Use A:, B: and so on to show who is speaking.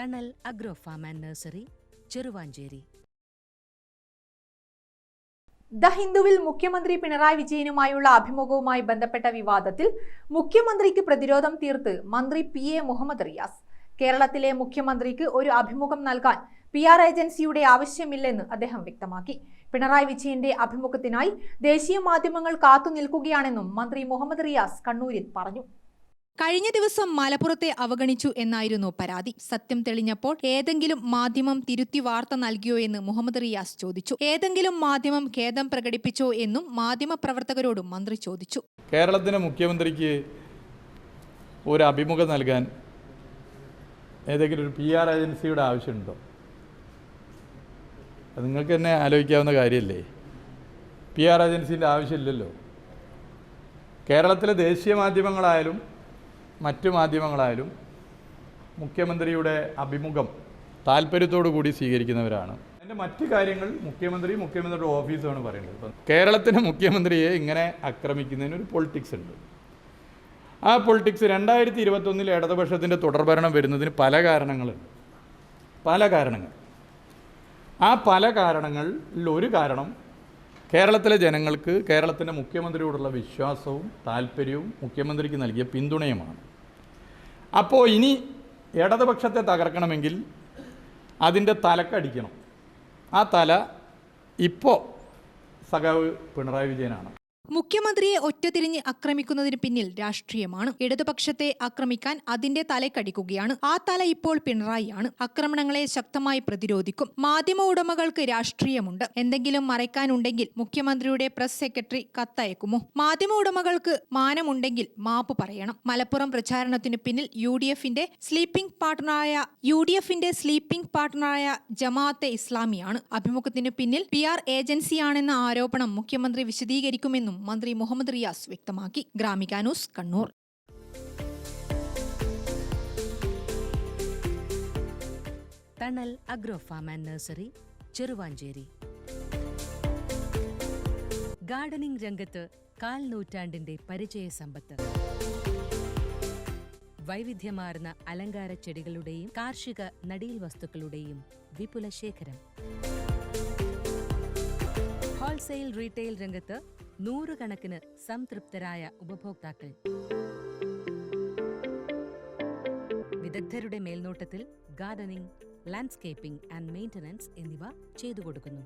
A: Thanal agro farm and nursery Cheruvanchery.
B: The ഹിന്ദുവിൽ മുഖ്യമന്ത്രി പിണറായി വിജയനുമായുള്ള അഭിമുഖവുമായി ബന്ധപ്പെട്ട വിവാദത്തിൽ മുഖ്യമന്ത്രിക്ക് പ്രതിരോധം തീർത്ത് മന്ത്രി പി എ മുഹമ്മദ് റിയാസ്. കേരളത്തിലെ മുഖ്യമന്ത്രിക്ക് ഒരു അഭിമുഖം നൽകാൻ പി ആർ ഏജൻസിയുടെ ആവശ്യമില്ലെന്ന് അദ്ദേഹം വ്യക്തമാക്കി. പിണറായി വിജയന്റെ അഭിമുഖത്തിനായി ദേശീയ മാധ്യമങ്ങൾ കാത്തുനിൽക്കുകയാണെന്നും മന്ത്രി മുഹമ്മദ് റിയാസ് കണ്ണൂരിൽ പറഞ്ഞു.
C: കഴിഞ്ഞ ദിവസം മലപ്പുറത്തെ അവഗണിച്ചു എന്നായിരുന്നു പരാതി. സത്യം തെളിഞ്ഞപ്പോൾ ഏതെങ്കിലും മാധ്യമം തിരുത്തി വാർത്ത നൽകിയോ എന്ന് മുഹമ്മദ് റിയാസ് ചോദിച്ചു. ഏതെങ്കിലും മാധ്യമം ഖേദം പ്രകടിപ്പിച്ചോ എന്നും മാധ്യമ പ്രവർത്തകരോടും മന്ത്രി ചോദിച്ചു.
D: കേരളത്തിന്റെ മുഖ്യമന്ത്രിക്ക് ഒരു അഭിമുഖം നൽകാൻ ഏതെങ്കിലും ഒരു പി ആർ ഏജൻസിയുടെ ആവശ്യമുണ്ടോ? അത് നിങ്ങൾക്ക് തന്നെ ആലോചിക്കാവുന്ന കാര്യമല്ലേ? പി ആർ ഏജൻസിന്റെ ആവശ്യമില്ലല്ലോ. കേരളത്തിലെ ദേശീയ മാധ്യമങ്ങളായാലും മറ്റു മാധ്യമങ്ങളായാലും മുഖ്യമന്ത്രിയുടെ അഭിമുഖം താല്പര്യത്തോടു കൂടി സ്വീകരിക്കുന്നവരാണ്. അതിന്റെ മറ്റു കാര്യങ്ങൾ മുഖ്യമന്ത്രി മുഖ്യമന്ത്രിയുടെ ഓഫീസാണ് പറയുന്നത്. ഇപ്പം കേരളത്തിന്റെ മുഖ്യമന്ത്രിയെ ഇങ്ങനെ ആക്രമിക്കുന്നതിന് ഒരു പൊളിറ്റിക്സ് ഉണ്ട്. ആ പൊളിറ്റിക്സ് രണ്ടായിരത്തി ഇരുപത്തൊന്നിൽ ഇടതുപക്ഷത്തിന്റെ തുടർഭരണം വരുന്നതിന് പല കാരണങ്ങളുണ്ട്. പല കാരണങ്ങൾ. ആ പല കാരണങ്ങളിൽ ഒരു കാരണം കേരളത്തിലെ ജനങ്ങൾക്ക് കേരളത്തിന്റെ മുഖ്യമന്ത്രിയോടുള്ള വിശ്വാസവും താല്പര്യവും മുഖ്യമന്ത്രിക്ക് നൽകിയ പിന്തുണയുമാണ്. അപ്പോൾ ഇനി ഇടതുപക്ഷത്തെ തകർക്കണമെങ്കിൽ അതിന്റെ തലക്കടിക്കണം ആ തല ഇപ്പോൾ സഖാവ് പിണറായി വിജയനാണ്.
C: മുഖ്യമന്ത്രിയെ ഒറ്റതിരിഞ്ഞ് ആക്രമിക്കുന്നതിന് പിന്നിൽ രാഷ്ട്രീയമാണ്. ഇടതുപക്ഷത്തെ ആക്രമിക്കാൻ അതിന്റെ തലക്കടിക്കുകയാണ് ആ തല ഇപ്പോൾ പിണറായിയാണ്. ആക്രമണങ്ങളെ ശക്തമായി പ്രതിരോധിക്കും. മാധ്യമ ഉടമകൾക്ക് രാഷ്ട്രീയമുണ്ട്. എന്തെങ്കിലും മറയ്ക്കാനുണ്ടെങ്കിൽ മുഖ്യമന്ത്രിയുടെ പ്രസ് സെക്രട്ടറി കത്തയക്കുമോ? മാധ്യമ ഉടമകൾക്ക് മാനമുണ്ടെങ്കിൽ മാപ്പ് പറയണം. മലപ്പുറം പ്രചാരണത്തിന് പിന്നിൽ യു ഡി എഫിന്റെ സ്ലീപ്പിംഗ് പാർട്ട്ണറായ യു ഡി എഫിന്റെ സ്ലീപ്പിംഗ് പാർട്ട്ണറായ ജമാഅത്തെ ഇസ്ലാമിയാണ്. അഭിമുഖത്തിന് പിന്നിൽ പി ആർ ഏജൻസിയാണെന്ന ആരോപണം മുഖ്യമന്ത്രി വിശദീകരിക്കുമെന്നും മന്ത്രി മുഹമ്മദ് റിയാസ് വ്യക്തമാക്കി. ഗ്രാമികാനൂസ് Kannur.
A: Thanal agro farm and nursery Cheruvanchery. Gardening രംഗത്ത് കാൽ നൂറ്റാണ്ടിന്റെ പരിചയ സമ്പത്ത്. വൈവിധ്യമാർന്ന അലങ്കാര ചെടികളുടെയും കാർഷിക നടീൽ വസ്തുക്കളുടെയും വിപുല ശേഖരം ഹോൾസെയിൽ റീറ്റെയിൽ രംഗത്ത് നൂറുകണക്കിന് സംതൃപ്തരായ ഉപഭോക്താക്കൾ. വിദഗ്ധരുടെ മേൽനോട്ടത്തിൽ ഗാർഡനിംഗ് ലാൻഡ്സ്കേപ്പിംഗ് ആൻഡ് മെയിന്റനൻസ് എന്നിവ ചെയ്തു കൊടുക്കുന്നു